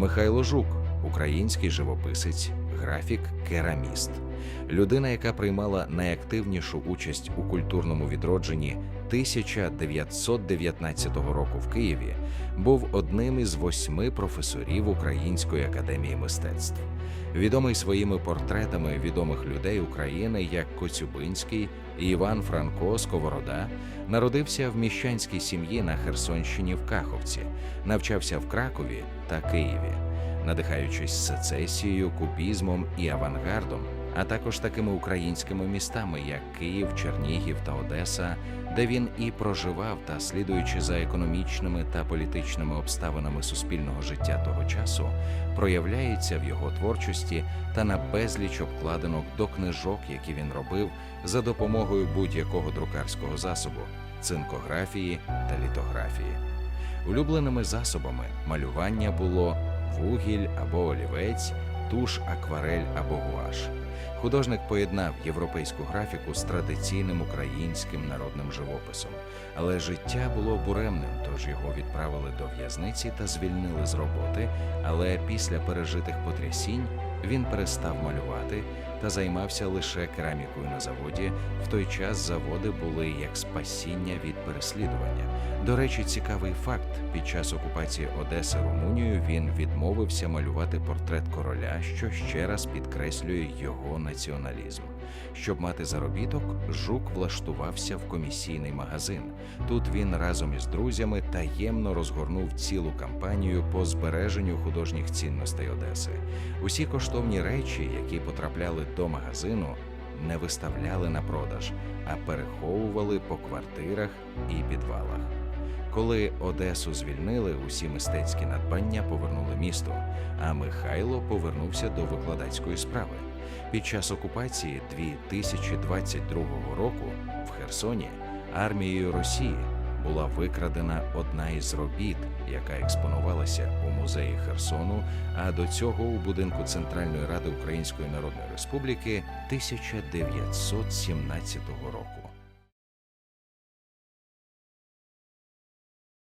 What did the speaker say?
Михайло Жук, український живописець, графік, кераміст. Людина, яка приймала найактивнішу участь у культурному відродженні 1919 року в Києві, був одним із восьми професорів Української академії мистецтв. Відомий своїми портретами відомих людей України, як Коцюбинський і Іван Франко Сковорода, народився в міщанській сім'ї на Херсонщині в Каховці, навчався в Кракові та Києві, надихаючись сецесією, кубізмом і авангардом, а також такими українськими містами, як Київ, Чернігів та Одеса, де він і проживав та слідуючи за економічними та політичними обставинами суспільного життя того часу, проявляється в його творчості та на безліч обкладинок до книжок, які він робив за допомогою будь-якого друкарського засобу, цинкографії та літографії. Улюбленими засобами малювання було вугіль або олівець, туш, акварель або гуаш. Художник поєднав європейську графіку з традиційним українським народним живописом, але життя було буремним, тож його відправили до в'язниці та звільнили з роботи. Але після пережитих потрясінь він перестав малювати та займався лише керамікою на заводі. В той час заводи були як спасіння від переслідування. До речі, цікавий факт: під час окупації Одеси Румунією він відмовився малювати портрет короля, що ще раз підкреслює його націоналізм. Щоб мати заробіток, жук влаштувався в комісійний магазин. Тут він разом із друзями таємно розгорнув цілу кампанію по збереженню художніх цінностей Одеси. Усі коштовні речі, які потрапляли до магазину, не виставляли на продаж, а переховували по квартирах і підвалах. Коли Одесу звільнили, усі мистецькі надбання повернули місту, а Михайло повернувся до викладацької справи. Під час окупації 2022 року в Херсоні армією Росії була викрадена одна із робіт, яка експонувалася у музеї Херсону, а до цього у будинку Центральної ради Української Народної Республіки 1917 року.